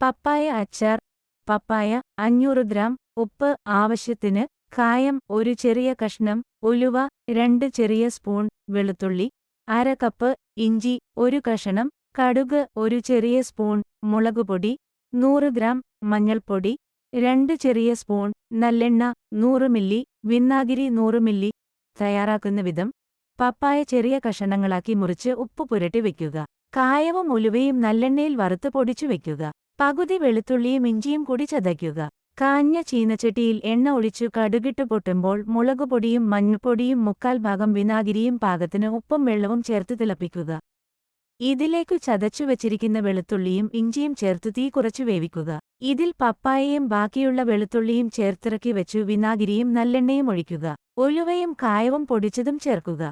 പപ്പായ അച്ചാർ പപ്പായ അഞ്ഞൂറ് ഗ്രാം ഉപ്പ് ആവശ്യത്തിന് കായം ഒരു ചെറിയ കഷ്ണം ഉലുവ രണ്ട് ചെറിയ സ്പൂൺ വെളുത്തുള്ളി അര കപ്പ് ഇഞ്ചി ഒരു കഷണം കടുക് ഒരു ചെറിയ സ്പൂൺ മുളകുപൊടി നൂറ് ഗ്രാം മഞ്ഞൾപ്പൊടി രണ്ട് ചെറിയ സ്പൂൺ നല്ലെണ്ണ നൂറ് മില്ലി വിന്നാഗിരി നൂറ് മില്ലി തയ്യാറാക്കുന്ന വിധം പപ്പായ ചെറിയ കഷണങ്ങളാക്കി മുറിച്ച് ഉപ്പ് പുരട്ടി വയ്ക്കുക കായവും ഉലുവയും നല്ലെണ്ണയിൽ വറുത്ത് പൊടിച്ചു വെക്കുക. പകുതി വെളുത്തുള്ളിയും ഇഞ്ചിയും കൂടി ചതയ്ക്കുക. കാഞ്ഞ ചീനച്ചട്ടിയിൽ എണ്ണ ഒഴിച്ചു കടുകിട്ട് പൊട്ടുമ്പോൾ മുളകുപൊടിയും മഞ്ഞൾപ്പൊടിയും മുക്കാൽ ഭാഗം വിനാഗിരിയും പാകത്തിന് ഉപ്പും വെള്ളവും ചേർത്ത് തിളപ്പിക്കുക. ഇതിലേക്കു ചതച്ചു വച്ചിരിക്കുന്ന വെളുത്തുള്ളിയും ഇഞ്ചിയും ചേർത്ത് തീ കുറച്ചു വേവിക്കുക. ഇതിൽ പപ്പായയും ബാക്കിയുള്ള വെളുത്തുള്ളിയും ചേർത്തിറക്കി വെച്ചു വിനാഗിരിയും നല്ലെണ്ണയും ഒഴിക്കുക. ഒലുവയും കായവും പൊടിച്ചതും ചേർക്കുക.